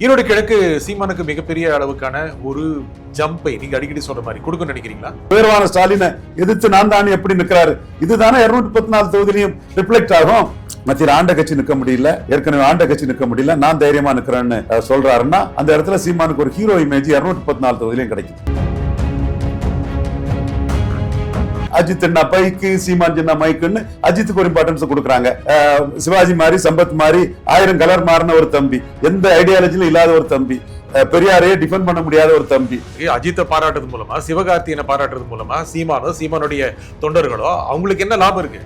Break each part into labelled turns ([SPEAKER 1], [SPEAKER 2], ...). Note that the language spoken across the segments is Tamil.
[SPEAKER 1] ஈரோடு கிழக்கு சீமானுக்கு மிகப்பெரிய அளவுக்கான ஒரு ஜம்பை நீங்க அடிக்கடி சொல்ற மாதிரி கொடுக்கணும்னு நினைக்கிறீங்களா?
[SPEAKER 2] உயர்வான ஸ்டாலினை எதிர்த்து நான் தான் எப்படி நிக்கிறாரு? இதுதானே இருநூத்தி முப்பத்தி நாலு தொகுதியிலையும் ரிஃப்ளெக்ட் ஆகும். மத்தியில் ஆண்ட கட்சி நிக்க முடியல ஏற்கனவே ஆண்ட கட்சி நிக்க முடியல நான் தைரியமா நிக்கிறேன்னு சொல்றாருன்னா அந்த இடத்துல சீமானுக்கு ஒரு ஹீரோ இமேஜ் இருநூத்தி முப்பத்தி நாலு தொகுதியிலையும் கிடைக்குது. அஜித் என்ன பைக்கு சீமான் சின்ன மைக்குன்னு அஜித்துக்கு ஒரு இம்பார்ட்டன்ஸ் கொடுக்குறாங்க. சிவாஜி மாதிரி சம்பத் மாதிரி ஆயிரம் கலர் மாறின ஒரு தம்பி. எந்த ஐடியாலஜிலும் இல்லாத ஒரு தம்பி. பெரியாரையே டிஃபெண்ட் பண்ண முடியாத ஒரு தம்பி.
[SPEAKER 1] அஜித்தை பாராட்டுறது மூலமா சிவகார்த்தியனை பாராட்டுறது மூலமா சீமானோ சீமானுடைய தொண்டர்களோ அவங்களுக்கு என்ன லாபம் இருக்கு?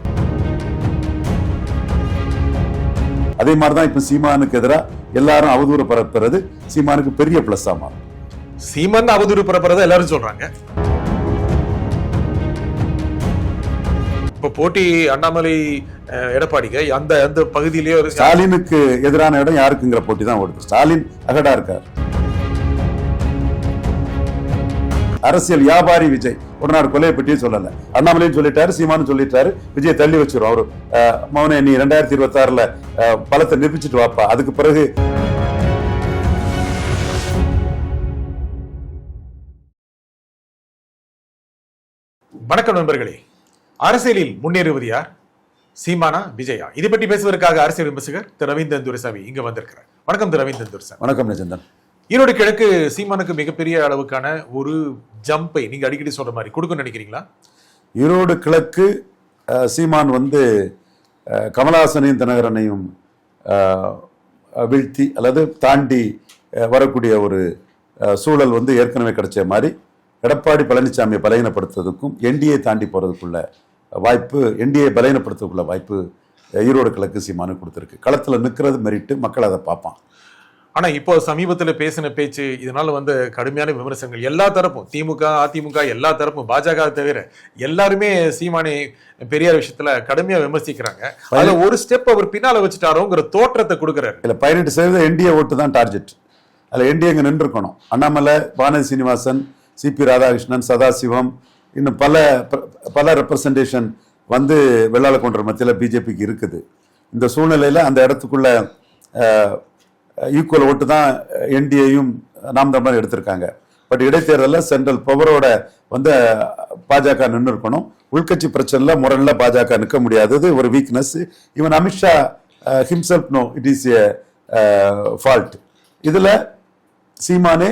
[SPEAKER 2] அதே மாதிரிதான் இப்ப சீமானுக்கு எதிராக எல்லாரும் அவதூறு பரப்புறது. சீமானுக்கு பெரிய பிளஸ் மாறும்.
[SPEAKER 1] சீமான் அவதூறு பரப்புறத எல்லாரும் சொல்றாங்க. இப்ப போட்டி அண்ணாமலை எடப்பாடிக்கு அந்த அந்த பகுதியிலேயே ஒரு
[SPEAKER 2] ஸ்டாலினுக்கு எதிரான இடம் யாருக்குங்கிற போட்டி தான் ஓடுது. ஸ்டாலின் அகடா இருக்கார். அரசியல் வியாபாரி விஜய். நாள் கொலையை பற்றியும் சொல்லல. அண்ணாமலையும் சொல்லிட்டாரு சீமானும் சொல்லிட்டாரு. விஜய் தள்ளி வச்சிரும் அவரு. மௌனே நீ ரெண்டாயிரத்தி இருபத்தி ஆறுல பலத்தை நிரூபிச்சுட்டு வாப்பா. அதுக்கு பிறகு
[SPEAKER 1] வணக்கம் நண்பர்களே. அரசியலில் முன்னேறுவது யார்? சீமானா விஜயா? இதை பற்றி பேசுவதற்காக அரசியல் விமர்சகர் திரு ரவீந்திரன் துரைசாமி இங்க வந்திருக்கிறார். வணக்கம் திரு ரவீந்திரன் துரைசாமி.
[SPEAKER 2] வணக்கம் நிஜந்தன்
[SPEAKER 1] ஈரோடு கிழக்கு சீமானுக்கு மிகப்பெரிய அளவுக்கான ஒரு ஜம்பை நீங்க அடிக்கடி சொல்ற மாதிரி கொடுக்கணும்னு நினைக்கிறீங்களா?
[SPEAKER 2] ஈரோடு கிழக்கு சீமான் வந்து கமலஹாசனையும் தினகரனையும் வீழ்த்தி அல்லது தாண்டி வரக்கூடிய ஒரு சூழல் வந்து ஏற்கனவே கிடைச்ச மாதிரி எடப்பாடி பழனிசாமியை பலகீனப்படுத்துறதுக்கும் என்டிஏ தாண்டி போறதுக்குள்ள வாய்ப்பு என்டிஏ பலகீனப்படுத்துறதுக்குள்ள வாய்ப்பு ஈரோடு கிழக்கு சீமானுக்கு கொடுத்துருக்கு. களத்தில் நிற்கிறது மெரிட்டு மக்கள் அதை பார்ப்பான்
[SPEAKER 1] ஆனா இப்போ சமீபத்துல பேசின பேச்சு இதனால வந்து கடுமையான விமர்சனங்கள். எல்லா தரப்பும் திமுக அதிமுக எல்லா தரப்பும் பாஜக தவிர எல்லாருமே சீமானை பெரியார் விஷயத்துல கடுமையா விமர்சிக்கிறாங்க. அதுல ஒரு ஸ்டெப் அவர் பின்னால வச்சுட்டாரோங்கிற தோற்றத்தை கொடுக்கறாரு.
[SPEAKER 2] இல்லை பதினெட்டு சதவீத என்டிஏ ஓட்டு தான் டார்கெட் அதில் என்டிஏ இங்கே நின்றுருக்கணும். அண்ணாமலை வானதி சீனிவாசன் சிபி ராதாகிருஷ்ணன் சதாசிவம் இன்னும் பல பல ரெப்ரசன்டேஷன் வந்து வெள்ளாள கொன்ற மத்தியில் பிஜேபிக்கு இருக்குது. இந்த சூழ்நிலையில் அந்த இடத்துக்குள்ள ஈக்குவல் ஓட்டு தான் என்டிஏயும் நாம் தமிழர் எடுத்திருக்காங்க. பட் இடைத்தேர்தலில் சென்ட்ரல் பவரோட வந்து பாஜக நின்று இருக்கணும் உள்கட்சி பிரச்சனையில் முரணில் பாஜக நிற்க முடியாதது ஒரு weakness even Amit Shah himself no it is a fault இதில் சீமானே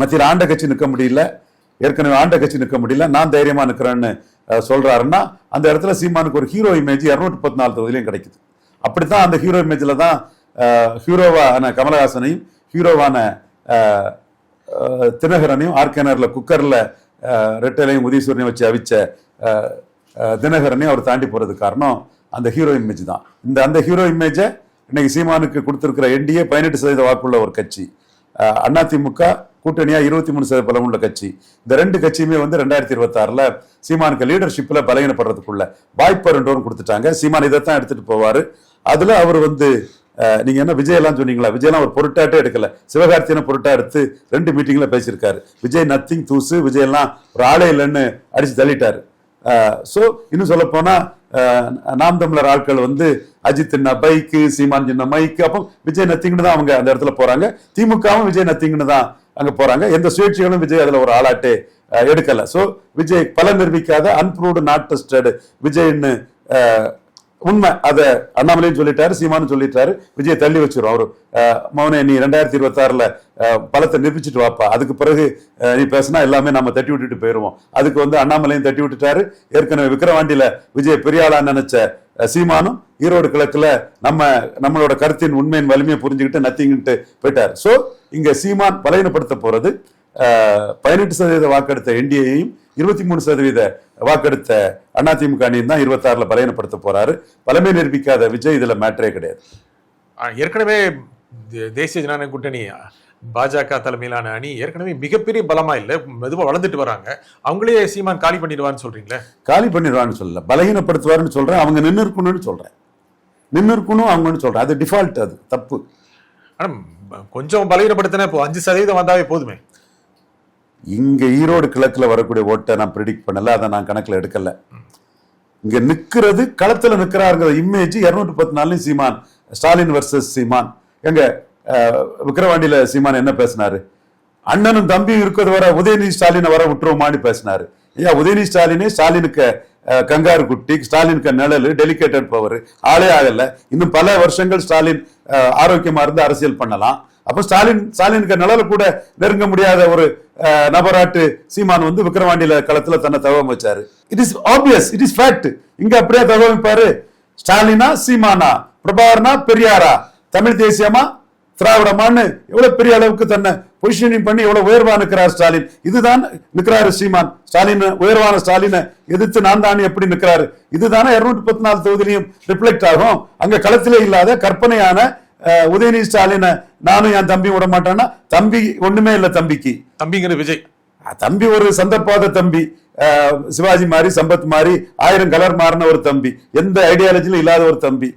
[SPEAKER 2] மத்தியில் ஆண்ட கட்சி நிற்க முடியல. ஏற்கனவே ஆண்ட கட்சி நிற்க முடியல. நான் தைரியமா நிற்கிறேன்னு சொல்றாருன்னா அந்த இடத்துல சீமானுக்கு ஒரு ஹீரோ இமேஜ் இரநூத்தி பத்து நாலு தொகுதியிலையும் கிடைக்குது. அப்படித்தான் அந்த ஹீரோ இமேஜில் தான் ஹீரோவான கமலஹாசனையும் ஹீரோவான தினகரனையும் ஆர்கேனரில் குக்கரில் ரெட்டலையும் உதயசூரியனையும் வச்சு அவிச்ச தினகரனையும் அவர் தாண்டி போகிறதுக்கு காரணம் அந்த ஹீரோ இமேஜ் தான். இந்த அந்த ஹீரோ இமேஜை இன்னைக்கு சீமானுக்கு கொடுத்துருக்கிற என்டிஏ பதினெட்டு சதவீத வாக்குள்ள ஒரு கட்சி. அஹ், அதிமுக கூட்டணியா இருபத்தி மூணு சதவீத பலம் உள்ள கட்சி. இந்த ரெண்டு கட்சியுமே வந்து ரெண்டாயிரத்தி இருபத்தி ஆறுல சீமானுக்கு லீடர்ஷிப்ல பலகீனப்படுறதுக்குள்ள வாய்ப்பு ரெண்டோரும் கொடுத்துட்டாங்க. சீமான் தான் எடுத்துட்டு போவாரு. அதுல அவர் வந்து நீங்க என்ன விஜய் எல்லாம் சொன்னீங்களா? விஜய்லாம் ஒரு பொருட்டாட்டே எடுக்கல. சிவகார்த்தியனை பொருட்டா எடுத்து ரெண்டு மீட்டிங்ல பேசியிருக்காரு. விஜய் நத்திங் தூசு விஜய் எல்லாம் ஒரு ஆளே இல்லைன்னு அடிச்சு தள்ளிட்டாரு. ஸோ இன்னும் சொல்ல போனா அஹ், நாம் தமிழர் ஆட்கள் வந்து அஜித் என்ன பைக்கு சீமான் சின்ன மைக்கு அப்போ விஜய் நத்திங்னு தான் அவங்க அந்த இடத்துல போறாங்க. திமுகவும் விஜய் நத்திங்னு தான் அங்க போறாங்க. எந்த சுயேட்சிகளும் விஜய் அதுல ஒரு ஆளாட்டே எடுக்கலை எடுக்கல. ஸோ விஜய் பல நிரூபிக்காத அன்ப்ரூவ்டு நாட் டெஸ்டட் விஜய்னு உண்மை. அதை அண்ணாமலையும் சொல்லிட்டாரு சீமானு சொல்லிட்டாரு. விஜய் தள்ளி வச்சிடும் அவரு. மௌனே நீ ரெண்டாயிரத்தி இருபத்தி ஆறுல பலத்தை நிரூபிச்சுட்டு வாப்பா. அதுக்கு பிறகு நீ பேசினா எல்லாமே நம்ம தட்டி விட்டுட்டு போயிருவோம். அதுக்கு வந்து அண்ணாமலையும் தட்டி விட்டுட்டாரு. ஏற்கனவே விக்கிரவாண்டியில விஜய் பெரியாளா நினைச்ச சீமானும் ஈரோடு கிழக்குல நம்ம நம்மளோட கருத்தின் உண்மையின் வலிமையை புரிஞ்சுக்கிட்டு நத்திங்கிட்டு போயிட்டார். ஸோ இங்க சீமான் பலகீனப்படுத்த போறது பதினெட்டு சதவீத வாக்கெடுத்த என்டிஏயும் இருபத்தி மூணு சதவீத வாக்கெடுத்த அதிமுக அணியும் தான் இருபத்தாறுல பலையனப்படுத்த போறாரு. பலமே நிரூபிக்காத விஜய் இதுல மேட்டரே கிடையாது.
[SPEAKER 1] ஏற்கனவே தேசிய ஜனநாயக கூட்டணி பாஜக தலைமையிலான அணி ஏற்கனவே மிகப்பெரிய பலமா இல்ல மெதுவா வளர்ந்துட்டு வராங்க. அவங்களே சீமான் காலி பண்ணிடுவான்னு சொல்றீங்களே?
[SPEAKER 2] காலி பண்ணிடுவான்னு சொல்லல. பலகீனப்படுத்துவாருன்னு சொல்றேன். அவங்க நின்று இருக்கணும்னு சொல்றேன். நின்று இருக்கணும் அவங்கன்னு சொல்றேன். அது டிஃபால்ட் அது. தப்பு.
[SPEAKER 1] ஆனா ப- கொஞ்சம் பலகீனப்படுத்தினா இப்போ அஞ்சு சதவீதம் வந்தாவே போதுமே?
[SPEAKER 2] இங்க ஈரோடு கிழக்குல வரக்கூடிய ஓட்டை நான் ப்ரிடிக்ட் பண்ணல. அதை நான் கணக்குல எடுக்கல. இங்க நிக்கிறது களத்துல நிக்கிறாருங்கிற இமேஜ் இருநூற்றி பத்து நாலுலயும் சீமான் ஸ்டாலின் வர்சஸ் சீமான். எங்க விக்கிரவாண்டியில சீமான் என்ன பேசினாரு? அண்ணனும் தம்பியும் இருக்கிறது வர உதயநிதி ஸ்டாலினை வர விட்டுருவோமான்னு பேசினாரு. ஐயா உதயநிதி ஸ்டாலினே ஸ்டாலினுக்கு கங்காரு குட்டி ஸ்டாலினுக்கு நிழல் டெலிகேட்டட் பவர் ஆளே ஆகல. இன்னும் பல வருஷங்கள் ஸ்டாலின் ஆரோக்கியமா இருந்து அரசியல் பண்ணலாம். அப்ப ஸ்டாலின் ஸ்டாலினுக்கு நிழல கூட நெருங்க முடியாத ஒரு நபராட்டு சீமான் வந்து விக்கிரவாண்டியில களத்துல தன்னை தகவல் வச்சாரு. It is obvious it is fact இங்க அப்படியே தகவமைப்பாரு ஸ்டாலினா சீமானா பிரபாகரனா பெரியாரா? தமிழ் தேசியமா? திராவிடமான்னு எவ்வளவு பெரிய அளவுக்கு தன்னை பொசிஷனிங் பண்ணி எவ்வளவு உயர்வா நிற்கிறார் ஸ்டாலின். இதுதான் நிற்கிறாரு சீமான். ஸ்டாலின் உயர்வான ஸ்டாலினை எதிர்த்து நான் தான் எப்படி நிற்கிறாரு இதுதானே இருநூத்தி முப்பத்தி நாலு தொகுதியிலையும் ரிஃப்ளெக்ட் ஆகும். அங்க களத்திலே இல்லாத கற்பனையான உதயநிதி ஸ்டாலினை நானும் என் தம்பியும் விட மாட்டேன்னா தம்பி ஒண்ணுமே இல்லை தம்பிக்கு.
[SPEAKER 1] தம்பிங்கிற விஜய்.
[SPEAKER 2] தம்பி ஒரு சந்தர்ப்பாத தம்பி. அஹ், சிவாஜி மாதிரி சம்பத் மாதிரி ஆயிரம் கலர் மாறின ஒரு தம்பி. எந்த ஐடியாலஜிலும் இல்லாத ஒரு தம்பி.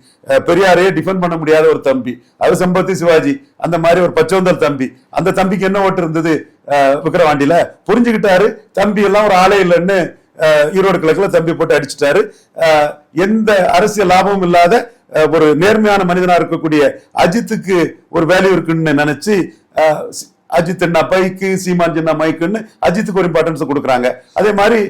[SPEAKER 2] பெரியாரையே டிஃபெண்ட் பண்ண முடியாத ஒரு தம்பி. அது சம்பத்தி சிவாஜி. அந்த மாதிரி ஒரு பச்சோந்தல் தம்பி. அந்த தம்பிக்கு என்ன ஓட்டு இருந்தது? அஹ், விக்கிரவாண்டியில? புரிஞ்சுக்கிட்டாரு. தம்பி எல்லாம் ஒரு ஆளே இல்லைன்னு ஈரோடு கிழக்குல தம்பி போட்டு அடிச்சிட்டாரு. அஹ், எந்த அரசியல் லாபமும் இல்லாத ஒரு நேர்மையான மனிதனா இருக்கக்கூடிய அஜித்துக்கு ஒரு வேல்யூ இருக்குன்னு நினைச்சு அஹ், அஜித் என்ன பைக்கு சீமான் சின்ன மைக்குன்னு அஜித்துக்கு ஒரு இம்பார்ட்டன்ஸ் கொடுக்குறாங்க. அதே மாதிரி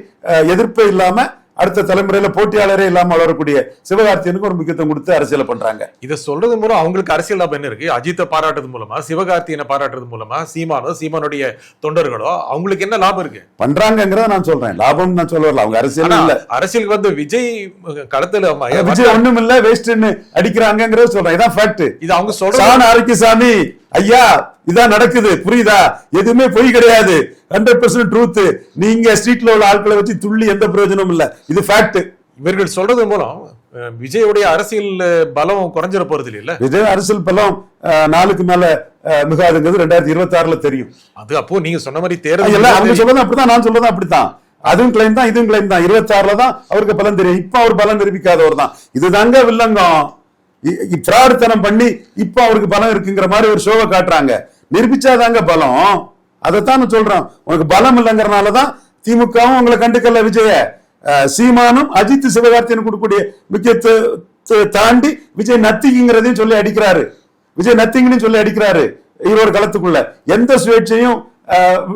[SPEAKER 2] எதிர்ப்பே இல்லாம அடுத்த தலைமுறையில போட்டியாளரே இல்லாம வளரக்கூடிய சிவகார்த்தியனுக்கு ஒரு முக்கியத்துவம் கொடுத்து அரசியலை பண்றாங்க.
[SPEAKER 1] இதை சொல்றது மூலம் அவங்களுக்கு அரசியல் லாபம் என்ன இருக்கு அஜித்தை பாராட்டுறது மூலமா சிவகார்த்தியனை பாராட்டுறது மூலமா சீமானோ சீமானுடைய தொண்டர்களோ அவங்களுக்கு என்ன லாபம் இருக்கு?
[SPEAKER 2] பண்றாங்கங்கிறத நான் சொல்றேன். லாபம் நான் சொல்ல வரல. அவங்க அரசியல் இல்ல.
[SPEAKER 1] அரசியலுக்கு வந்து விஜய் களத்துல
[SPEAKER 2] விஜய் ஒண்ணும் இல்ல வேஸ்ட்னு அடிக்கிறாங்கிறத சொல்றேன். இதான் ஃபேக்ட்
[SPEAKER 1] இது அவங்க
[SPEAKER 2] சாண ஆரோக்கியசாமி ஐயா இதான் நடக்குது புரியுதா? எதுவுமே பொய் கிடையாது. ஹண்ட்ரட் பர்சன்ட் ட்ரூத் நீங்க ஸ்ட்ரீட்ல உள்ள ஆட்களை வச்சு துள்ளி எந்த பிரயோஜனமும் இல்ல. இது ஃபேக்ட்
[SPEAKER 1] இவர்கள் சொல்றது மூலம் விஜயுடைய அரசியல் பலம் குறைஞ்சிட போறது இல்ல?
[SPEAKER 2] விஜய் அரசியல் பலம் நாளுக்கு மேல மிகாதுங்கிறது ரெண்டாயிரத்தி இருபத்தி ஆறுல தெரியும்.
[SPEAKER 1] அது அப்போ நீங்க சொன்ன மாதிரி
[SPEAKER 2] அது எல்லாம் அவங்க
[SPEAKER 1] தேர்தல்
[SPEAKER 2] சொல்றதும் அப்படித்தான் நான் சொல்றதும் அப்படித்தான். அதுவும் கிளைம் தான் இதுவும் கிளைம் தான். இருபத்தி ஆறுல தான் அவருக்கு பலன் தெரியும். இப்ப அவர் பலன் நிரூபிக்காதவர் தான். இதுதாங்க வில்லங்கம். பிரார்த்தனம் பண்ணி இப்ப அவருக்கு பலம் இருக்குங்கிற மாதிரி ஒரு ஷோவை காட்டுறாங்க. நிரூபிச்சாதாங்க பலம். அதைத்தான் நான் சொல்றேன். உனக்கு பலம் இல்லைங்கிறனாலதான் திமுகவும் உங்களை கண்டுக்கல விஜய. சீமானும் அஜித் சிவகார்த்தியன் கொடுக்கக்கூடிய முக்கியத்துவத்தை தாண்டி விஜய் நத்திங்கிறதையும் சொல்லி அடிக்கிறாரு. விஜய் நத்திங்னு சொல்லி அடிக்கிறாரு ஈரோடு களத்துக்குள்ள. எந்த சுயேட்சையும்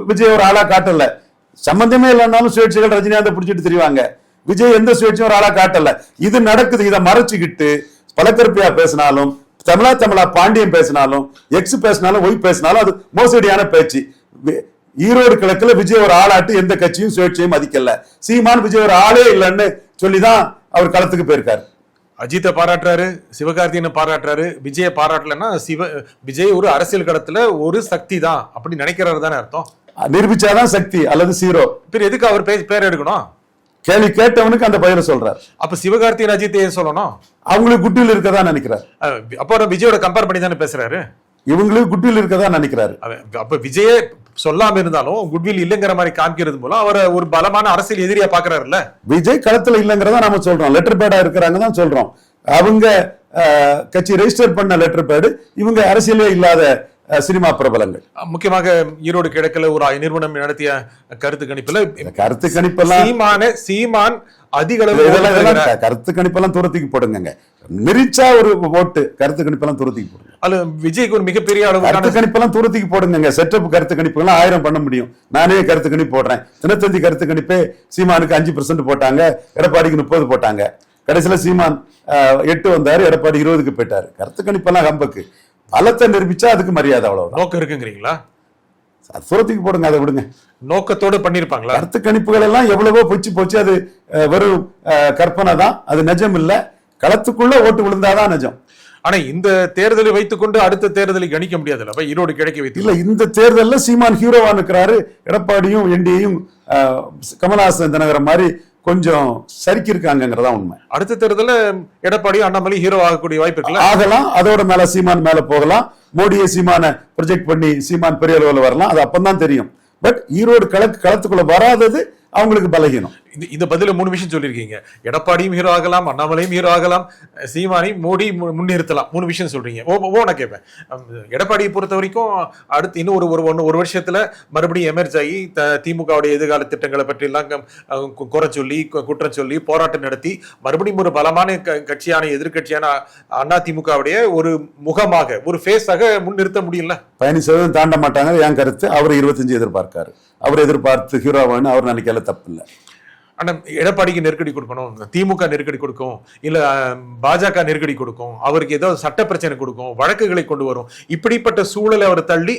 [SPEAKER 2] விஜய் ஒரு ஆளா காட்டல. சம்பந்தமே இல்லைனாலும் சுயேட்சைகள் ரஜினிகாந்தை பிடிச்சிட்டு தெரிவாங்க. விஜய் எந்த சுயேட்சையும் ஒரு ஆளா காட்டல. இது நடக்குது. இதை மறைச்சுக்கிட்டு பலக்கருப்பியா பேசினாலும் தமிழா தமிழா பாண்டியன் பேசினாலும் எக்ஸ் பேசினாலும் ஒய் பேசினாலும் அது மோசடியான பேச்சு. ஈரோடு கிழக்குல விஜய் ஒரு ஆளாட்டு எந்த கட்சியும் சுயேட்சையும் மதிக்கல. சீமான் விஜய் ஒரு ஆளே இல்லைன்னு சொல்லிதான் அவர் களத்துக்கு போயிருக்காரு.
[SPEAKER 1] அஜித்தை பாராட்டுறாரு சிவகார்த்தியனை பாராட்டுறாரு விஜய பாராட்டலன்னா சிவ விஜய் ஒரு அரசியல் களத்துல ஒரு சக்தி தான் அப்படி நினைக்கிறாரு தானே அர்த்தம்?
[SPEAKER 2] நிரூபிச்சாதான் சக்தி அல்லது சீரோ
[SPEAKER 1] பிற எதுக்கு அவர் பேர் எடுக்கணும்?
[SPEAKER 2] கேள்வி கேட்டவனுக்கு அந்த பதில சொல்றார்.
[SPEAKER 1] அப்ப சிவகார்த்தியன் அஜித் ஏன் சொல்லணும்?
[SPEAKER 2] அவங்களுக்கு குட்டியில் இருக்கதா நினைக்கிறார்.
[SPEAKER 1] அப்போ விஜயோட கம்பேர் பண்ணி தானே பேசுறாரு?
[SPEAKER 2] இவங்களுக்கு குட்டியில் இருக்கதா நினைக்கிறாரு.
[SPEAKER 1] அப்ப விஜயே சொல்லாம இருந்தாலும் குட்வில் இல்லைங்கிற மாதிரி காமிக்கிறது மூலம் அவரை ஒரு பலமான அரசியல் எதிரியா பாக்குறாருல்ல?
[SPEAKER 2] விஜய் களத்துல இல்லைங்கிறத நாம சொல்றோம். லெட்டர் பேடா இருக்கிறாங்க தான் சொல்றோம். அவங்க கட்சி ரெஜிஸ்டர் பண்ண லெட்டர் பேடு இவங்க அரசியலே இல்லாத சினிமா பிரபலங்கள்.
[SPEAKER 1] முக்கியமாக ஈரோடு கிழக்குல ஒரு நிறுவனம் நடத்திய கருத்து கணிப்புல
[SPEAKER 2] கருத்து கணிப்பெல்லாம்
[SPEAKER 1] சீமான சீமான் அதிக அளவு.
[SPEAKER 2] கருத்து கணிப்பெல்லாம் தூரத்துக்கு போடுங்க மிரிச்சா ஒரு ஓட்டு கருத்து கணிப்பெல்லாம் தூரத்துக்கு போடுங்க.
[SPEAKER 1] அல்ல விஜய்க்கு ஒரு மிகப்பெரிய
[SPEAKER 2] கருத்து
[SPEAKER 1] அளவுக்கான
[SPEAKER 2] கணிப்பெல்லாம் தூரத்துக்கு போடுங்க செட்டப் கருத்து கணிப்புகள்லாம் ஆயிரம் பண்ண முடியும். நானே கருத்து கணிப்பு போடுறேன். தினத்தந்தி கருத்து கணிப்பே சீமானுக்கு அஞ்சு பர்சன்ட் போட்டாங்க. எடப்பாடிக்கு முப்பது போட்டாங்க. கடைசியில சீமான் எட்டு வந்தாரு எடப்பாடி இருபதுக்கு போயிட்டாரு. கருத்து கணிப்பெல்லாம் ஹம்பக்கு. பலத்தை நிரூபிச்சா அதுக்கு மரியாதை அவ்வளவுதான்.
[SPEAKER 1] நோக்கம் இருக்குங்கிறீங்களா?
[SPEAKER 2] அது தூரத்துக்கு போடுங்க அதை விடுங்க.
[SPEAKER 1] நோக்கத்தோட பண்ணிருப்பாங்களா?
[SPEAKER 2] கருத்து கணிப்புகள் எல்லாம் எவ்வளவோ பொச்சு போச்சு அது வெறும் கற்பனை தான். அது நிஜம் இல்ல. களத்துக்குள்ள ஓட்டு விழுந்தாதான் நிஜம்.
[SPEAKER 1] ஆனா இந்த தேர்தலை வைத்துக்கொண்டு அடுத்த தேர்தலை கணிக்க முடியாதுல்ல? அப்ப ஈரோடு கிழக்கு வைத்து.
[SPEAKER 2] இல்ல இந்த தேர்தல்ல சீமான் ஹீரோவா நிக்கிறாரு. எடப்பாடியும் என்டியும் கமலஹாசன் தினகரன் மாதிரி கொஞ்சம் சறுக்கி இருக்காங்கிறதா உண்மை.
[SPEAKER 1] அடுத்த தேர்தல்ல எடப்பாடி அண்ணாமலை ஹீரோ ஆகக்கூடிய வாய்ப்பு இருக்குல்ல?
[SPEAKER 2] ஆகலாம். அதோட மேல சீமான் மேல போகலாம். மோடியை சீமான ப்ரொஜெக்ட் பண்ணி சீமான் பெரிய அளவில் வரலாம். அது அப்பந்தான் தெரியும். பட் ஈரோடு களத்து களத்துக்குள்ள வராதது அவங்களுக்கு பலகீனம்.
[SPEAKER 1] இந்த இந்த பதில மூணு விஷயம் சொல்லியிருக்கீங்க. எடப்பாடியும் ஹீரோ ஆகலாம் அண்ணாமலையும் ஹீரோ ஆகலாம் சீமானையும் மோடி முன்னிறுத்தலாம். மூணு விஷயம் சொல்றீங்க. ஓ ஓ நான் கேட்பேன் எடப்பாடியை பொறுத்த வரைக்கும் அடுத்து இன்னும் ஒரு ஒன்று ஒரு வருஷத்துல மறுபடியும் எமர்ஜ் ஆகி த- திமுகவுடைய எதிர்கால திட்டங்களை பற்றி எல்லாம் குறை சொல்லி குற்றம் சொல்லி போராட்டம் நடத்தி மறுபடியும் ஒரு பலமான க- கட்சியான எதிர்க்கட்சியான அண்ணா திமுகவுடைய ஒரு முகமாக ஒரு ஃபேஸாக முன்னிறுத்த முடியல
[SPEAKER 2] பதினஞ்சு சதவீதம் தாண்ட மாட்டாங்க. என் கருத்து அவர் இருபத்தஞ்சு எதிர்பார்க்காரு. அவர் எதிர்பார்த்து ஹீரோவானு அவர் நினைக்கல தப்பு இல்லை
[SPEAKER 1] ஆனா எடப்பாடிக்கு நெருக்கடி கொடுக்கணும் திமுக நெருக்கடி கொடுக்கும் இல்ல பாஜக நெருக்கடி கொடுக்கும் அவருக்கு ஏதோ சட்ட பிரச்சனை கொடுக்கும் வழக்குகளை கொண்டு வரும் இப்படிப்பட்ட சூழலை அவர் தள்ளி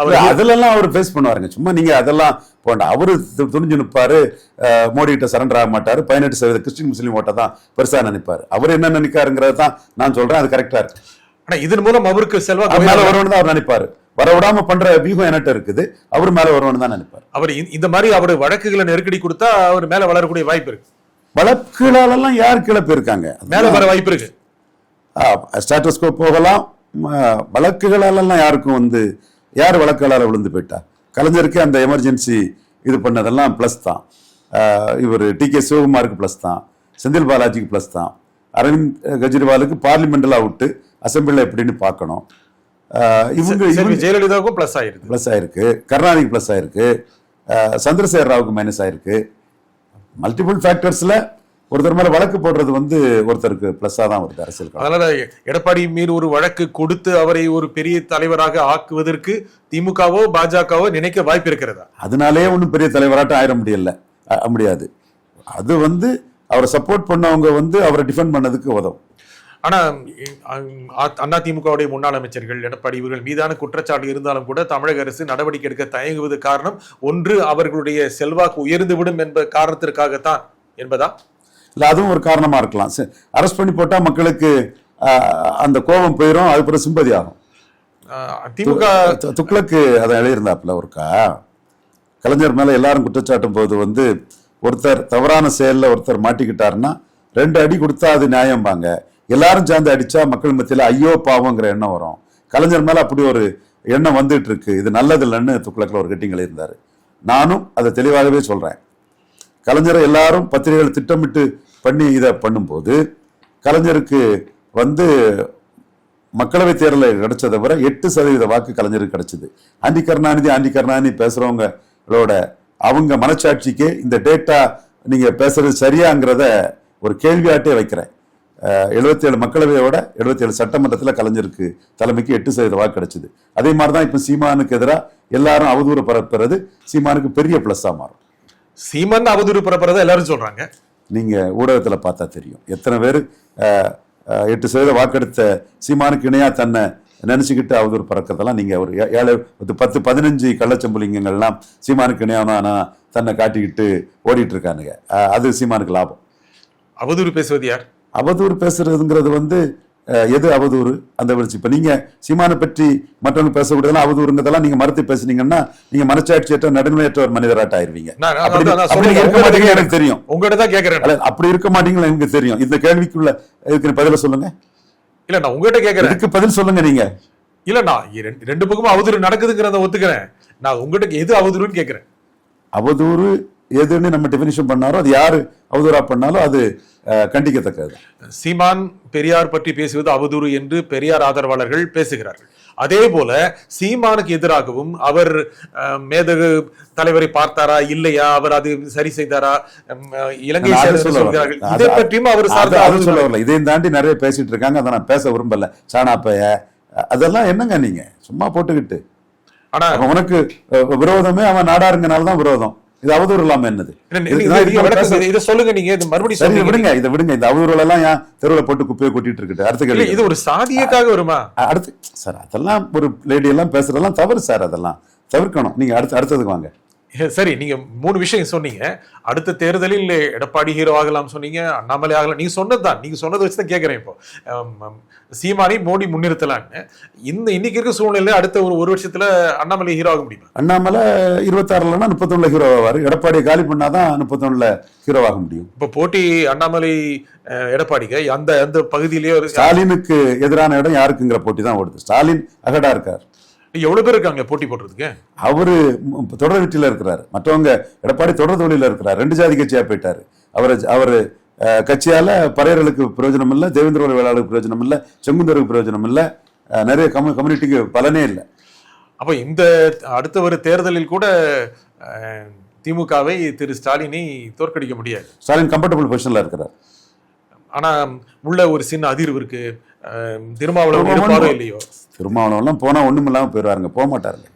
[SPEAKER 1] அவர்
[SPEAKER 2] அதுலலாம் அவர் ஃபேஸ் பண்ணுவாருங்க. சும்மா நீங்க அதெல்லாம் போண்டா அவரு துணிஞ்சு நிற்பாரு மோடி கிட்ட சரண்டர் ஆக மாட்டாரு பதினெட்டு சதவீத கிறிஸ்டின் முஸ்லீம் ஓட்டை தான் பெருசா நினைப்பாரு. அவர் என்ன நினைக்காருங்கிறது தான் நான் சொல்றேன் அது கரெக்டா இருக்கு.
[SPEAKER 1] ஆனா இதன் மூலம் அவருக்கு செல்வா
[SPEAKER 2] அவர் மேல வருவனு தான் அவர் நினைப்பாரு. வர விடாம பண்ற வியூகம் என்கிட்ட இருக்குது. அவர் மேல வருவனு தான் நினைப்பாரு.
[SPEAKER 1] அவர் இந்த- மாதிரி அவர் வழக்குகளை நெருக்கடி கொடுத்தா அவர் மேல வளரக்கூடிய வாய்ப்பு இருக்கு.
[SPEAKER 2] வழக்குகளெல்லாம் யார் கீழே போயிருக்காங்க?
[SPEAKER 1] மேல வர வாய்ப்பு இருக்கு.
[SPEAKER 2] ஸ்டாட்டஸ்கோ போகலாம். ம- வழக்குகளெல்லாம் யாருக்கும் வந்து யார் வழக்குகளால் விழுந்து போயிட்டா? கலைஞருக்கு அந்த எமர்ஜென்சி இது பண்ணதெல்லாம் ப்ளஸ் தான். இவர் டி கே சிவகுமாருக்கு ப்ளஸ் தான். செந்தில் பாலாஜிக்கு ப்ளஸ் தான். அரவிந்த் கெஜ்ரிவாலுக்கு பார்லிமெண்டல் அவுட்டு அசம்பிளில் எப்படின்னு பார்க்கணும். இவங்க
[SPEAKER 1] ஜெயலலிதாவுக்கும் பிளஸ் ஆயிருக்கு.
[SPEAKER 2] ப்ளஸ் ஆயிருக்கு. கருணாநிதி ப்ளஸ் ஆயிருக்கு. சந்திரசேகர் ராவுக்கு மைனஸ் ஆயிருக்கு. மல்டிபிள் ஃபேக்டர்ஸ்ல ஒருத்தர் மேல வழக்கு போடுறது வந்து ஒருத்தருக்கு ப்ளஸ்ஸாக தான் வருது அரசியல்.
[SPEAKER 1] அதனால எடப்பாடி மீது ஒரு வழக்கு கொடுத்து அவரை ஒரு பெரிய தலைவராக ஆக்குவதற்கு திமுகவோ பாஜகவோ நினைக்க வாய்ப்பு இருக்கிறதா?
[SPEAKER 2] அதனாலே ஒன்றும் பெரிய தலைவராட்டம் ஆயிட முடியல முடியாது. அது வந்து அவரை சப்போர்ட் பண்ணவங்க வந்து அவரை டிஃபெண்ட் பண்ணதுக்கு உதவும்.
[SPEAKER 1] ஆனா அண்ணா திமுகவுடைய முன்னாள் அமைச்சர்கள் எடப்பாடி இவர்கள் மீதான குற்றச்சாட்டு இருந்தாலும் கூட தமிழக அரசு நடவடிக்கை எடுக்க தயங்குவது காரணம் ஒன்று அவர்களுடைய செல்வாக்கு உயர்ந்துவிடும் என்ப காரணத்திற்காகத்தான் என்பதா?
[SPEAKER 2] இல்லை அதுவும் ஒரு காரணமா இருக்கலாம். அரெஸ்ட் பண்ணி போட்டா மக்களுக்கு அந்த கோபம் போயிடும் அது பிறகு சிம்பதி ஆகும்.
[SPEAKER 1] திமுக
[SPEAKER 2] துக்ளக்கு அதை எழுதியிருந்தாப்புல ஒருக்கா? கலைஞர் மேல எல்லாரும் குற்றச்சாட்டும் போது வந்து ஒருத்தர் தவறான செயல்ல ஒருத்தர் மாட்டிக்கிட்டாருன்னா ரெண்டு அடி கொடுத்தா அது நியாயம்பாங்க. எல்லாரும் சேர்ந்து அடிச்சா மக்கள் மத்தியில் ஐயோ பாவங்கிற எண்ணம் வரும். கலைஞர் மேல அப்படி ஒரு எண்ணம் வந்துட்டு இருக்கு. இது நல்லது இல்லைன்னு துக்ளக்கில் ஒரு கட்டிங் இருந்தார் நானும் அதை தெளிவாகவே சொல்றேன். கலைஞரை எல்லாரும் பத்திரிகைகள் திட்டமிட்டு பண்ணி இதை பண்ணும்போது கலைஞருக்கு வந்து மக்களவை தேர்தலில் கிடைச்சதை விட எட்டு சதவீத வாக்கு கலைஞருக்கு கிடைச்சது. ஆண்டி கருணாநிதி ஆண்டி கருணாநிதி பேசுறவங்களோட அவங்க மனச்சாட்சிக்கு இந்த டேட்டா நீங்க பேசுறது சரியாங்கிறத ஒரு கேள்வியாட்டே வைக்கிறேன். எழுபத்தி ஏழு மக்களவையோட எழுபத்தி ஏழு சட்டமன்றத்தில் கலைஞருக்கு தலைமைக்கு எட்டு சதவீத வாக்கு கிடைச்சது. அதே மாதிரி தான் இப்போ சீமானுக்கு எதிராக எல்லாரும் அவதூறு பரப்புறது சீமானுக்கு பெரிய ப்ளஸ்ஸாக மாறும்.
[SPEAKER 1] சீமன் அவதூறு பரப்புறதா எல்லாரும் சொல்றாங்க.
[SPEAKER 2] நீங்க ஊடகத்துல பார்த்தா தெரியும். எத்தனை பேர் எட்டு சதவீத வாக்கெடுத்த சீமானுக்கு இணையா தன்னை நினைச்சுக்கிட்டு அவதூறு பறக்கிறதெல்லாம் நீங்க ஒரு ஏழு பத்து பத்து பதினஞ்சு கள்ளச்சம்புலிங்கங்கள்லாம் சீமானுக்கு இணையானா தன்னை காட்டிக்கிட்டு ஓடிட்டு இருக்கானுங்க. அது சீமானுக்கு லாபம்.
[SPEAKER 1] அவதூறு பேசுவது யார்?
[SPEAKER 2] அவதூறு பேசுறதுங்கிறது வந்து எது அவதூறு? அந்த விழிச்சு இப்ப நீங்க சீமானை பற்றி மற்றவங்க பேசக்கூடியதெல்லாம் அவதூறுங்கிறதெல்லாம் நீங்க மறுத்து பேசுனீங்கன்னா நீங்க மனச்சாட்சியற்ற நடுநிலையற்ற ஒரு மனிதராட்ட ஆயிருவீங்க. இருக்க மாட்டீங்க எனக்கு தெரியும்.
[SPEAKER 1] உங்ககிட்ட தான் கேக்குறேன்.
[SPEAKER 2] அல்ல, அப்படி இருக்க மாட்டீங்களா? எனக்கு தெரியும். இந்த கேள்விக்குள்ள இதுக்கு பதில சொல்லுங்க.
[SPEAKER 1] இல்ல நான் உங்ககிட்ட கேக்குறேன்.
[SPEAKER 2] இதுக்கு பதில் சொல்லுங்க நீங்க.
[SPEAKER 1] இல்ல நான் ரெண்டு பக்கமும் அவதூறு நடக்குதுங்கிறத ஒத்துக்கிறேன். நான் உங்ககிட்ட எது அவதூறுன்னு கேக்குறேன்.
[SPEAKER 2] அவதூறு எதுன்னு நம்ம டெபினிஷன் பண்ணாரோ அது யாரு அவதூறா பண்ணாலும் அது கண்டிக்கத்தக்கது.
[SPEAKER 1] சீமான் பெரியார் பற்றி பேசுவது அவதூறு என்று பெரியார் ஆதரவாளர்கள் பேசுகிறார்கள். அதே போல சீமானுக்கு எதிராகவும் அவர் மேதகு தலைவரை பார்த்தாரா இல்லையா அவர் அது சரி செய்தாரா இலங்கை. சொல்கிறார்கள். இதை பற்றியும் அவர் சார்ந்த
[SPEAKER 2] வரல. இதையும் தாண்டி நிறைய பேசிட்டு இருக்காங்க. அதை நான் பேச விரும்பல. சாணாப்பைய அதெல்லாம் என்னங்க நீங்க? சும்மா போட்டுக்கிட்டு.
[SPEAKER 1] ஆனா
[SPEAKER 2] உனக்கு விரோதமே அவன் நாடாருங்கனால தான் விரோதம். இது அவதூறு இல்லாம என்னது?
[SPEAKER 1] இதை- சொல்லுங்க நீங்க இது மறுபடியும்
[SPEAKER 2] சரி விடுங்க இதை விடுங்க. இந்த அவதூறுகள் எல்லாம் ஏன் தெருவில் போட்டு குப்பையை கொட்டிட்டு இருக்குது? அடுத்த கேள்வி
[SPEAKER 1] இது ஒரு சாதியக்காக வருமா?
[SPEAKER 2] அடுத்து சார் அதெல்லாம் ஒரு லேடி எல்லாம் பேசுறதெல்லாம் தவறு சார் அதெல்லாம். தவிர்க்கணும். நீங்க அடுத்து அடுத்ததுக்கு வாங்க.
[SPEAKER 1] சரி நீங்க மூணு விஷயம் சொன்னீங்க. அடுத்த தேர்தலில் எடப்பாடி ஹீரோ ஆகலாம் சொன்னீங்க அண்ணாமலை ஆகலாம். நீங்க சொன்னதுதான். நீங்க சொன்னதை வச்சு தான் கேட்கிறேன் இப்போ. சீமானை மோடி முன்னிறுத்தலான்னு. இந்த இன்னைக்கு இருக்க சூழ்நிலை அடுத்த ஒரு ஒரு வருஷத்துல அண்ணாமலை ஹீரோ ஆக முடியுமா?
[SPEAKER 2] அண்ணாமலை இருபத்தாறுலன்னா முப்பத்தொன்னுல ஹீரோ ஆவார். எடப்பாடியை காலி பண்ணாதான் முப்பத்தொன்னுல ஹீரோ ஆக முடியும்.
[SPEAKER 1] இப்போ போட்டி அண்ணாமலை எடப்பாடிக்கு அந்த அந்த பகுதியிலேயே ஒரு
[SPEAKER 2] ஸ்டாலினுக்கு எதிரான இடம் யாருக்குங்கிற போட்டி தான் ஓடுது. ஸ்டாலின் அகடா இருக்கார்.
[SPEAKER 1] எவ்வளவு பேர் இருக்காங்க போட்டி போடுறதுக்கு?
[SPEAKER 2] அவரு தொடர் வெற்றியில இருக்கிறார். மற்றவங்க எடப்பாடி தொடர் தொழில இருக்கிறார். ரெண்டு ஜாதி கட்சியா போயிட்டாரு. அவர் அவரு கட்சியால பறையர்களுக்கு பிரயோஜனம் இல்லை தேவேந்திர வேளாளருக்கு பிரயோஜனம் இல்லை செங்குந்தருக்கு பிரயோஜனம் இல்லை. நிறைய கம்யூ கம்யூனிட்டிக்கு பலனே இல்லை.
[SPEAKER 1] அப்ப இந்த அடுத்த ஒரு தேர்தலில் கூட திமுகவை திரு ஸ்டாலினை தோற்கடிக்க முடியாது.
[SPEAKER 2] ஸ்டாலின் கம்ஃபர்டபுள் பொசிஷன்ல இருக்கிறார்.
[SPEAKER 1] ஆனா உள்ள ஒரு சின்ன அதிர்வு இருக்கு. அஹ், திருமாவளவன் இருப்பாரோ இல்லையோ?
[SPEAKER 2] திருமாவளவன்லாம் போனா ஒண்ணும் இல்லாம போயிடுவாருங்க போக மாட்டாருங்க.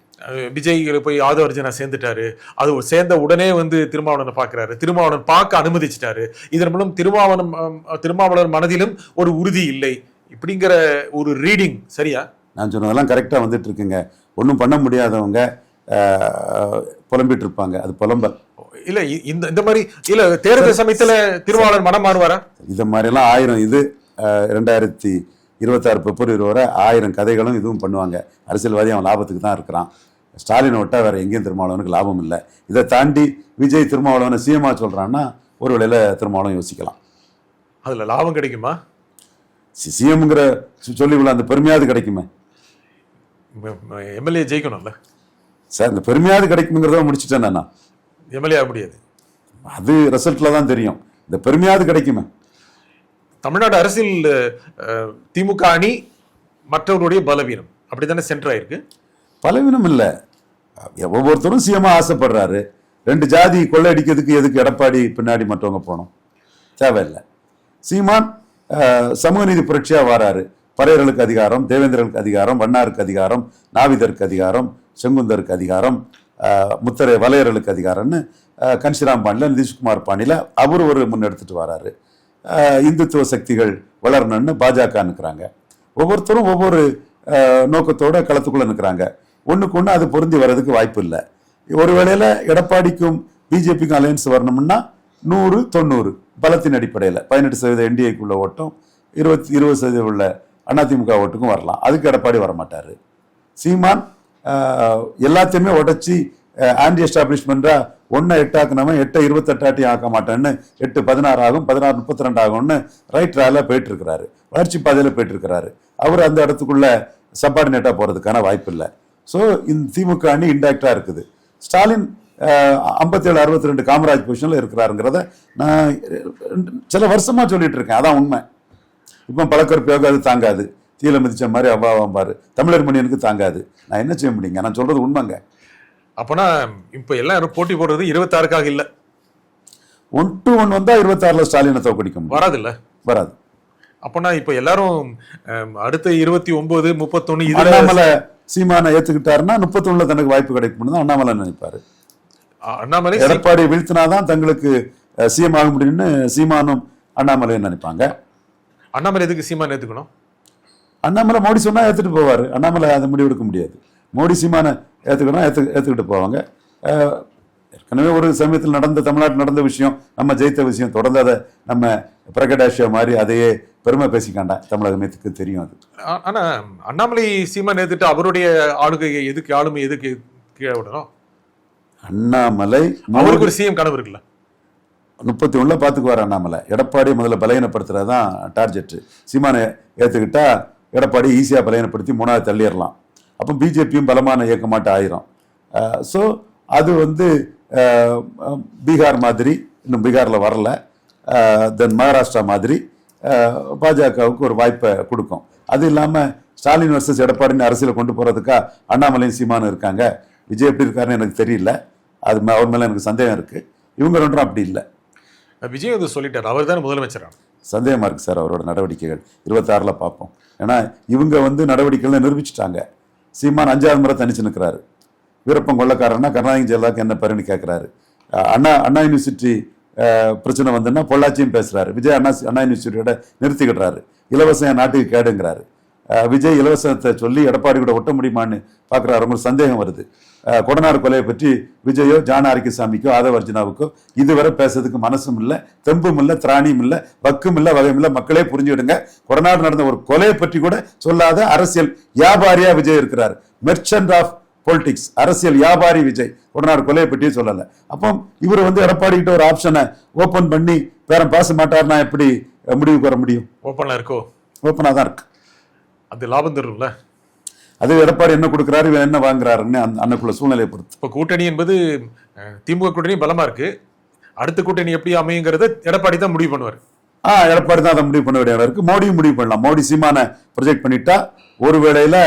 [SPEAKER 1] விஜய் போய் ஆதவர்ஜனா சேர்ந்துட்டாரு. அது சேர்ந்த உடனே வந்து திருமாவளவனை பார்க்கறாரு. திருமாவளவன் பார்க்க அனுமதிச்சிட்டாரு. இதன் மூலம் திருமாவளவன் அஹ், திருமாவளவன் மனதிலும் ஒரு உறுதி இல்லை. இப்படிங்கிற ஒரு ரீடிங் சரியா?
[SPEAKER 2] நான் சொன்னதெல்லாம் கரெக்டா வந்துட்டு இருக்குங்க ஒன்றும் பண்ண முடியாதவங்க புலம்பிட்டு இருப்பாங்க அது புலம்பல்.
[SPEAKER 1] இல்ல இந்த இந்த மாதிரி இல்ல தேர்தல் சமயத்துல திருமாவளவன் மனம் மாறுவாரா?
[SPEAKER 2] இதை மாதிரிலாம் ஆயிரம் இது ரெண்டாயிரத்தி இருபத்தாறு பிப்ரவரி வரை ஆயிரம் கதைகளும் இதுவும் பண்ணுவாங்க. அரசியல்வாதி அவன் லாபத்துக்கு தான் இருக்கிறான். ஸ்டாலினை விட்டா வேற எங்கேயும் திருமாவளவனுக்கு லாபம் இல்லை. இதை தாண்டி விஜய் திருமாவளவனை சிஎம்மா சொல்றான்னா ஒரு வேளையில திருமாவளவன் யோசிக்கலாம்.
[SPEAKER 1] அதுல லாபம் கிடைக்குமா?
[SPEAKER 2] சிஎம்ங்கிற சொல்லி உள்ள அந்த பெருமையாவது கிடைக்குமே.
[SPEAKER 1] எம்எல்ஏ ஜெயிக்கணும்ல.
[SPEAKER 2] சார் இந்த பெருமையாவது கிடைக்குங்கிறத முடிச்சுட்டேன் நான்.
[SPEAKER 1] எம்எல்ஏ முடியாது.
[SPEAKER 2] அது ரிசல்ட்ல தான் தெரியும். இந்த பெருமையாவது கிடைக்குமே.
[SPEAKER 1] தமிழ்நாடு அரசியல் திமுக அணி மற்றவருடைய பலவீனம். அப்படித்தானே சென்டர் ஆயிருக்கு?
[SPEAKER 2] பலவீனம் இல்லை. ஒவ்வொருத்தரும் சிஎம்மா ஆசைப்படுறாரு. ரெண்டு ஜாதி கொள்ளையடிக்கிறதுக்கு எதுக்கு எடப்பாடி பின்னாடி மற்றவங்க போகணும்? தேவையில்லை. சீமான் சமூக நீதி புரட்சியா வராரு. பறையர்களுக்கு அதிகாரம் தேவேந்திரனுக்கு அதிகாரம் வண்ணாருக்கு அதிகாரம் நாவிதருக்கு அதிகாரம் செங்குந்தருக்கு அதிகாரம் முத்தரை வலையர்களுக்கு அதிகாரம்னு கன்சிராம் பாண்டியில் நிதிஷ்குமார் பாண்டியில் அவர் ஒரு முன்னெடுத்துட்டு வராரு. இந்துத்துவ சக்திகள் வளரணும்னு பாஜக நிற்கிறாங்க ஒவ்வொருத்தரும் ஒவ்வொரு நோக்கத்தோட களத்துக்குள்ள நிற்கிறாங்க ஒன்றுக்கு ஒன்று அது பொருந்தி வர்றதுக்கு வாய்ப்பு இல்லை. ஒரு வேளையில் எடப்பாடிக்கும் பிஜேபிக்கும் அலையன்ஸ் வரணும்னா நூறு தொண்ணூறு பலத்தின் அடிப்படையில் பதினெட்டு சதவீத என்டிஏக்குள்ள ஓட்டம் இருபத்தி இருபது சதவீதம் உள்ள அதிமுக ஓட்டுக்கும் வரலாம். அதுக்கு எடப்பாடி வரமாட்டார். சீமான் எல்லாத்தையுமே உடச்சி ஆன்டி எஸ்டாப்ளிஷ்மெண்டா ஒன்றை எட்டாக்குனவன் எட்டை இருபத்தெட்டாட்டி ஆக்க மாட்டேன்னு எட்டு பதினாறு ஆகும் பதினாறு முப்பத்தி ரெண்டு ஆகும்னு ரைட் ரேல போயிட்டு இருக்கிறாரு வளர்ச்சி பாதையில் போயிட்டு இருக்கிறாரு அவர் அந்த இடத்துக்குள்ள சப்பார்டினேட்டாக போகிறதுக்கான வாய்ப்பு இல்லை ஸோ இந்த திமுக அணி இன்டாக்டாக இருக்குது. ஸ்டாலின் ஐம்பத்தேழு அறுபத்தி ரெண்டு காமராஜ் பொசிஷனில் இருக்கிறாருங்கிறத நான் சில வருஷமாக சொல்லிட்டு இருக்கேன் அதான் உண்மை. இப்போ பழக்கற்பையாக அது தாங்காது. தீல மிதிச்ச மாதிரி அவ்வாவாம்பார் தமிழர் மணியனுக்கு தாங்காது. நான் என்ன செய்ய முடியுங்க? நான் சொல்கிறது உண்மைங்க.
[SPEAKER 1] அப்பனா இப்ப எல்லாரும் போட்டி போடுறது இருபத்தாறுக்காக இல்ல.
[SPEAKER 2] ஒன் டு ஒன் வந்தா இருபத்தாறுல ஸ்டாலினை தோக்கடிக்க முடியும்.
[SPEAKER 1] வராதுல்ல?
[SPEAKER 2] வராது.
[SPEAKER 1] அப்பனா இப்ப எல்லாரும் அடுத்த இருபத்தி ஒன்பது முப்பத்தொன்னு இதுல
[SPEAKER 2] அண்ணாமலை சீமானை ஏத்துக்கிட்டாருன்னா முப்பத்தொன்னுல தனக்கு வாய்ப்பு கிடைக்கும்னு தான் அண்ணாமலை நினைப்பாரு.
[SPEAKER 1] அண்ணாமலை
[SPEAKER 2] எடப்பாடி வீழ்த்தினாதான் தங்களுக்கு சிஎம் ஆக முடியும்னு சீமானும் அண்ணாமலையும் நினைப்பாங்க.
[SPEAKER 1] அண்ணாமலை எதுக்கு சீமான் ஏத்துக்கணும்?
[SPEAKER 2] அண்ணாமலை மோடி சொன்னா ஏத்துட்டு போவாரு. அண்ணாமலை அதை முடிவெடுக்க முடியாது. மோடி சீமானை ஏத்துக்கணும் ஏத்து ஏத்துக்கிட்டு போவாங்க. ஏற்கனவே ஒரு சமயத்தில் நடந்த தமிழ்நாட்டில் நடந்த விஷயம் நம்ம ஜெயித்த விஷயம் தொடர்ந்து அதை நம்ம பிரகடாஷியா மாதிரி அதையே பெருமை பேசிக்காண்டாம் தமிழகத்துக்கு தெரியும் அது.
[SPEAKER 1] ஆ- ஆனா அண்ணாமலை சீமான் ஏத்துட்டு அவருடைய ஆளுகையை எதுக்கு ஆளுமை எதுக்கு கீழே விடணும்?
[SPEAKER 2] அண்ணாமலை
[SPEAKER 1] அவருக்கு ஒரு சிஎம் கனவு இருக்குல்ல?
[SPEAKER 2] முப்பத்தி ஒண்ணுல பாத்துக்குவார் அண்ணாமலை. எடப்பாடி முதல்ல பலகீனப்படுத்துறதுதான் டார்கெட் சீமானை ஏத்துக்கிட்டா எடப்பாடி ஈஸியா பலகீனப்படுத்தி மூணாவது தள்ளிடலாம். அப்போ பிஜேபியும் பலமான இயக்கமாட்ட ஆயிரும். ஸோ அது வந்து பீகார் மாதிரி இன்னும் பீகார்ல வரல. தென் மகாராஷ்டிரா மாதிரி பாஜகவுக்கு ஒரு வாய்ப்பை கொடுக்கும். அது இல்லாம ஸ்டாலின் வர்சஸ் எடப்பாடின்னு அரசியலை கொண்டு போறதுக்கா அண்ணாமலையும் சீமானும் இருக்காங்க. விஜய் எப்படி இருக்காருன்னு எனக்கு தெரியல. அது அவர் மேல எனக்கு சந்தேகம் இருக்கு. இவங்க ரெண்டும் அப்படி இல்லை.
[SPEAKER 1] விஜய் வந்து சொல்லிட்டாரு. அவர் தானே முதலமைச்சரா?
[SPEAKER 2] சந்தேகமா இருக்கு சார் அவரோட நடவடிக்கைகள். இருபத்தாறுல பார்ப்போம். ஏன்னா இவங்க வந்து நடவடிக்கைகளை நிரூபிச்சிட்டாங்க. சீமான் அஞ்சாவது முறை தனிச்சு நிற்கிறாரு வீரப்பன் கொள்ளக்காரன்னா கருணாநிதி ஜெயலலிதாக்கு என்ன பரிணி கேட்குறாரு அஹ் அண்ணா அண்ணா யூனிவர்சிட்டி பிரச்சனை வந்துன்னா பொள்ளாச்சியும் பேசுறாரு. விஜய் அண்ணா அண்ணா யூனிவர்சிட்டியோட நிறுத்திக்கிடுறாரு இலவசம் என் நாட்டுக்கு கேடுங்கிறாரு. விஜய் இலவசத்தை சொல்லி எடப்பாடி கூட ஒட்ட முடியுமான்னு பார்க்குறாரு அவங்களுக்கு சந்தேகம் வருது. அஹ், கொடநாடு கொலையை பற்றி விஜயோ ஜான ஆரோக்கியசாமிக்கோ ஆதவ அர்ஜுனாவுக்கோ இதுவரை பேசுறதுக்கு மனசும் இல்லை தெம்பும் இல்லை திராணியும் இல்லை வக்கும் இல்லை வகையும் இல்லை மக்களே புரிஞ்சுவிடுங்க கொடநாடு நடந்த ஒரு கொலையை பற்றி கூட சொல்லாத அரசியல் வியாபாரியா விஜய் இருக்கிறார். மெர்ச்சன்ட் ஆஃப் பொலிட்டிக்ஸ் அரசியல் வியாபாரி விஜய். கொடநாடு கொலையை பற்றியே சொல்லல. அப்போ இவர் வந்து எடப்பாடி கிட்ட ஒரு ஆப்ஷனை ஓபன் பண்ணி பேரம் பேச மாட்டார்னா எப்படி முடிவுக்கு வர முடியும்?
[SPEAKER 1] ஓப்பன்ல இருக்கோ?
[SPEAKER 2] ஓப்பனாக தான் இருக்கு.
[SPEAKER 1] அது லாபம் தரும்ல?
[SPEAKER 2] அது எடப்பாடி என்ன கொடுக்குறாரு இவன் என்ன வாங்குறாருன்னு அன்னைக்குள்ள சூழ்நிலையை பொறுத்து.
[SPEAKER 1] இப்போ கூட்டணி என்பது திமுக கூட்டணி பலமா இருக்கு. அடுத்த கூட்டணி எப்படி அமையுங்கிறத எடப்பாடி தான் முடிவு பண்ணுவார்.
[SPEAKER 2] ஆ எடப்பாடி தான் அதை முடிவு பண்ண வேண்டிய இடம் இருக்கு. மோடியும் முடிவு பண்ணலாம். மோடி சீமான ப்ரொஜெக்ட் பண்ணிட்டா ஒரு வேளையில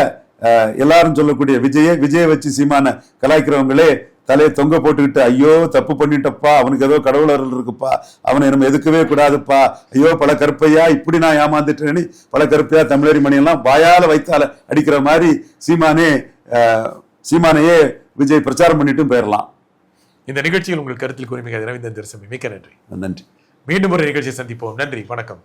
[SPEAKER 2] எல்லாரும் சொல்லக்கூடிய விஜயை விஜயை வச்சு சீமான கலாய்க்கிறவங்களே தலையை தொங்க போட்டுக்கிட்டு ஐயோ தப்பு பண்ணிட்டப்பா அவனுக்கு ஏதோ கடவுள் அருள் இருக்குப்பா அவனை நம்ம எதுக்கவே கூடாதுப்பா ஐயோ பல கருப்பையா இப்படி நான் ஏமாந்துட்டேன்னு பல கருப்பையா தமிழரி மணியெல்லாம் வாயால வைத்தால அடிக்கிற மாதிரி சீமானே சீமானையே விஜய் பிரச்சாரம் பண்ணிட்டும் போயிடலாம்
[SPEAKER 1] இந்த நிகழ்ச்சியில் உங்கள் கருத்தில் கூறிமிக ரவீந்திரன் திருசமி மிக்க நன்றி.
[SPEAKER 2] நன்றி.
[SPEAKER 1] மீண்டும் ஒரு நிகழ்ச்சியை சந்திப்போம். நன்றி வணக்கம்.